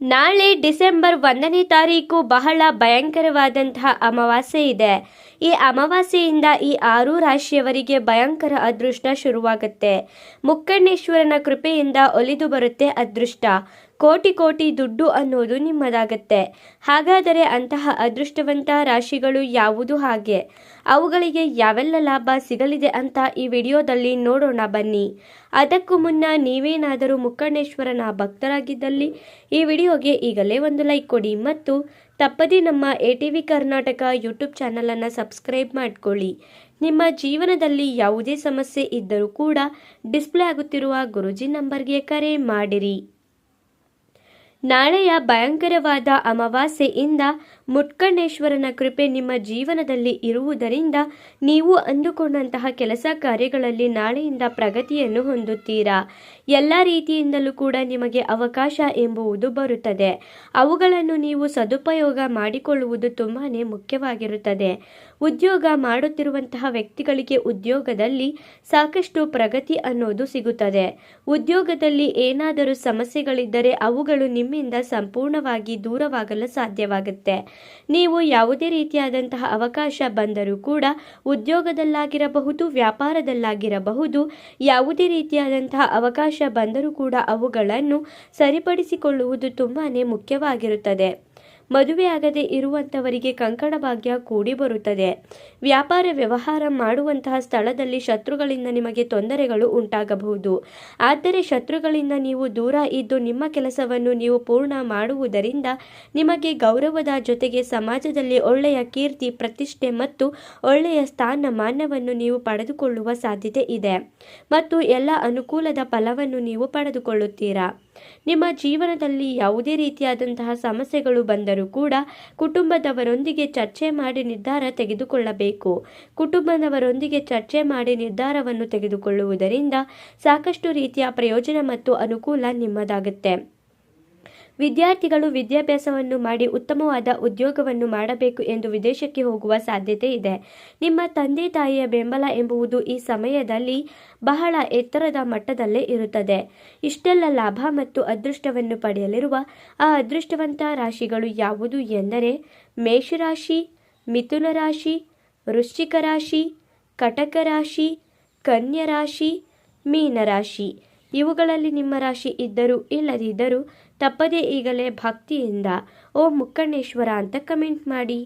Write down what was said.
ನಾಳೆ ಡಿಸೆಂಬರ್ ಒಂದನೇ ತಾರೀಕು ಬಹಳ ಭಯಂಕರವಾದಂತಹ ಅಮಾವಾಸ್ಯೆ ಇದೆ. ಈ ಅಮಾವಾಸ್ಯೆಯಿಂದ ಈ ಆರು ರಾಶಿಯವರಿಗೆ ಭಯಂಕರ ಅದೃಷ್ಟ ಶುರುವಾಗುತ್ತೆ. ಮುಕ್ಕಣ್ಣೇಶ್ವರನ ಕೃಪೆಯಿಂದ ಒಲಿದು ಬರುತ್ತೆ ಅದೃಷ್ಟ. ಕೋಟಿ ಕೋಟಿ ದುಡ್ಡು ಅನ್ನೋದು ನಿಮ್ಮದಾಗತ್ತೆ. ಹಾಗಾದರೆ ಅಂತಹ ಅದೃಷ್ಟವಂತ ರಾಶಿಗಳು ಯಾವುದು ಹಾಗೆ? ಅವುಗಳಿಗೆ ಯಾವೆಲ್ಲ ಲಾಭ ಸಿಗಲಿದೆ ಅಂತ ಈ ವಿಡಿಯೋದಲ್ಲಿ ನೋಡೋಣ ಬನ್ನಿ. ಅದಕ್ಕೂ ಮುನ್ನ ನೀವೇನಾದರೂ ಮುಕ್ಕಣ್ಣೇಶ್ವರನ ಭಕ್ತರಾಗಿದ್ದಲ್ಲಿ ಈ ವಿಡಿಯೋಗೆ ಈಗಲೇ ಒಂದು ಲೈಕ್ ಕೊಡಿ ಮತ್ತು ತಪ್ಪದೇ ನಮ್ಮ A T V Karnataka YouTube ಚಾನಲನ್ನು ಸಬ್ಸ್ಕ್ರೈಬ್ ಮಾಡಿಕೊಳ್ಳಿ. ನಿಮ್ಮ ಜೀವನದಲ್ಲಿ ಯಾವುದೇ ಸಮಸ್ಯೆ ಇದ್ದರೂ ಕೂಡ ಡಿಸ್ಪ್ಲೇ ಆಗುತ್ತಿರುವ ಗುರುಜಿ ನಂಬರ್ಗೆ ಕರೆ ಮಾಡಿರಿ. ನಾಳೆಯ ಭಯಂಕರವಾದ ಅಮಾವಾಸ್ಯೆಯಿಂದ ಮುಟ್ಕಣ್ಣೇಶ್ವರನ ಕೃಪೆ ನಿಮ್ಮ ಜೀವನದಲ್ಲಿ ಇರುವುದರಿಂದ ನೀವು ಅಂದುಕೊಂಡಂತಹ ಕೆಲಸ ಕಾರ್ಯಗಳಲ್ಲಿ ನಾಳೆಯಿಂದ ಪ್ರಗತಿಯನ್ನು ಹೊಂದುತ್ತೀರಾ? ಎಲ್ಲ ರೀತಿಯಿಂದಲೂ ಕೂಡ ನಿಮಗೆ ಅವಕಾಶ ಎಂಬುವುದು ಬರುತ್ತದೆ. ಅವುಗಳನ್ನು ನೀವು ಸದುಪಯೋಗ ಮಾಡಿಕೊಳ್ಳುವುದು ತುಂಬಾ ಮುಖ್ಯವಾಗಿರುತ್ತದೆ. ಉದ್ಯೋಗ ಮಾಡುತ್ತಿರುವಂತಹ ವ್ಯಕ್ತಿಗಳಿಗೆ ಉದ್ಯೋಗದಲ್ಲಿ ಸಾಕಷ್ಟು ಪ್ರಗತಿ ಅನ್ನೋದು ಸಿಗುತ್ತದೆ. ಉದ್ಯೋಗದಲ್ಲಿ ಏನಾದರೂ ಸಮಸ್ಯೆಗಳಿದ್ದರೆ ಅವುಗಳು ನಿಮ್ಮಿಂದ ಸಂಪೂರ್ಣವಾಗಿ ದೂರವಾಗಲು ಸಾಧ್ಯವಾಗುತ್ತೆ. ನೀವು ಯಾವುದೇ ರೀತಿಯಾದಂತಹ ಅವಕಾಶ ಬಂದರೂ ಕೂಡ ಉದ್ಯೋಗದಲ್ಲಾಗಿರಬಹುದು, ವ್ಯಾಪಾರದಲ್ಲಾಗಿರಬಹುದು, ಯಾವುದೇ ರೀತಿಯಾದಂತಹ ಅವಕಾಶ ಬಂದರೂ ಕೂಡ ಅವುಗಳನ್ನು ಸರಿಪಡಿಸಿಕೊಳ್ಳುವುದು ತುಂಬಾ ಮುಖ್ಯವಾಗಿರುತ್ತದೆ. ಮದುವೆಯಾಗದೆ ಇರುವಂಥವರಿಗೆ ಕಂಕಣ ಭಾಗ್ಯ ಕೂಡಿ ಬರುತ್ತದೆ. ವ್ಯಾಪಾರ ವ್ಯವಹಾರ ಮಾಡುವಂತಹ ಸ್ಥಳದಲ್ಲಿ ಶತ್ರುಗಳಿಂದ ನಿಮಗೆ ತೊಂದರೆಗಳು ಉಂಟಾಗಬಹುದು. ಆದರೆ ಶತ್ರುಗಳಿಂದ ನೀವು ದೂರ ಇದ್ದು ನಿಮ್ಮ ಕೆಲಸವನ್ನು ನೀವು ಪೂರ್ಣ ಮಾಡುವುದರಿಂದ ನಿಮಗೆ ಗೌರವದ ಜೊತೆಗೆ ಸಮಾಜದಲ್ಲಿ ಒಳ್ಳೆಯ ಕೀರ್ತಿ, ಪ್ರತಿಷ್ಠೆ ಮತ್ತು ಒಳ್ಳೆಯ ಸ್ಥಾನಮಾನವನ್ನು ನೀವು ಪಡೆದುಕೊಳ್ಳುವ ಸಾಧ್ಯತೆ ಇದೆ. ಮತ್ತು ಎಲ್ಲ ಅನುಕೂಲದ ಫಲವನ್ನು ನೀವು ಪಡೆದುಕೊಳ್ಳುತ್ತೀರಾ? ನಿಮ್ಮ ಜೀವನದಲ್ಲಿ ಯಾವುದೇ ರೀತಿಯಾದಂತಹ ಸಮಸ್ಯೆಗಳು ಬಂದರೂ ಕೂಡ ಕುಟುಂಬದವರೊಂದಿಗೆ ಚರ್ಚೆ ಮಾಡಿ ನಿರ್ಧಾರ ತೆಗೆದುಕೊಳ್ಳಬೇಕು. ಕುಟುಂಬದವರೊಂದಿಗೆ ಚರ್ಚೆ ಮಾಡಿ ನಿರ್ಧಾರವನ್ನು ತೆಗೆದುಕೊಳ್ಳುವುದರಿಂದ ಸಾಕಷ್ಟು ರೀತಿಯ ಪ್ರಯೋಜನ ಮತ್ತು ಅನುಕೂಲ ನಿಮ್ಮದಾಗುತ್ತೆ. ವಿದ್ಯಾರ್ಥಿಗಳು ವಿದ್ಯಾಭ್ಯಾಸವನ್ನು ಮಾಡಿ ಉತ್ತಮವಾದ ಉದ್ಯೋಗವನ್ನು ಮಾಡಬೇಕು ಎಂದು ವಿದೇಶಕ್ಕೆ ಹೋಗುವ ಸಾಧ್ಯತೆ ಇದೆ. ನಿಮ್ಮ ತಂದೆ ತಾಯಿಯ ಬೆಂಬಲ ಎಂಬುವುದು ಈ ಸಮಯದಲ್ಲಿ ಬಹಳ ಎತ್ತರದ ಮಟ್ಟದಲ್ಲೇ ಇರುತ್ತದೆ. ಇಷ್ಟೆಲ್ಲ ಲಾಭ ಮತ್ತು ಅದೃಷ್ಟವನ್ನು ಪಡೆಯಲಿರುವ ಆ ಅದೃಷ್ಟವಂತ ರಾಶಿಗಳು ಯಾವುದು ಎಂದರೆ ಮೇಷರಾಶಿ, ಮಿಥುನ ರಾಶಿ, ವೃಶ್ಚಿಕ ರಾಶಿ, ಕಟಕ ರಾಶಿ ಕನ್ಯರಾಶಿ ಮೀನರಾಶಿ ಇವುಗಳಲ್ಲಿ ನಿಮ್ಮ ರಾಶಿ ಇದ್ದರೂ ಇಲ್ಲದಿದ್ದರೂ ತಪ್ಪದೇ ಈಗಲೇ ಭಕ್ತಿಯಿಂದ ಓ ಮುಕ್ಕಣ್ಣೇಶ್ವರ ಅಂತ ಕಮೆಂಟ್ ಮಾಡಿ.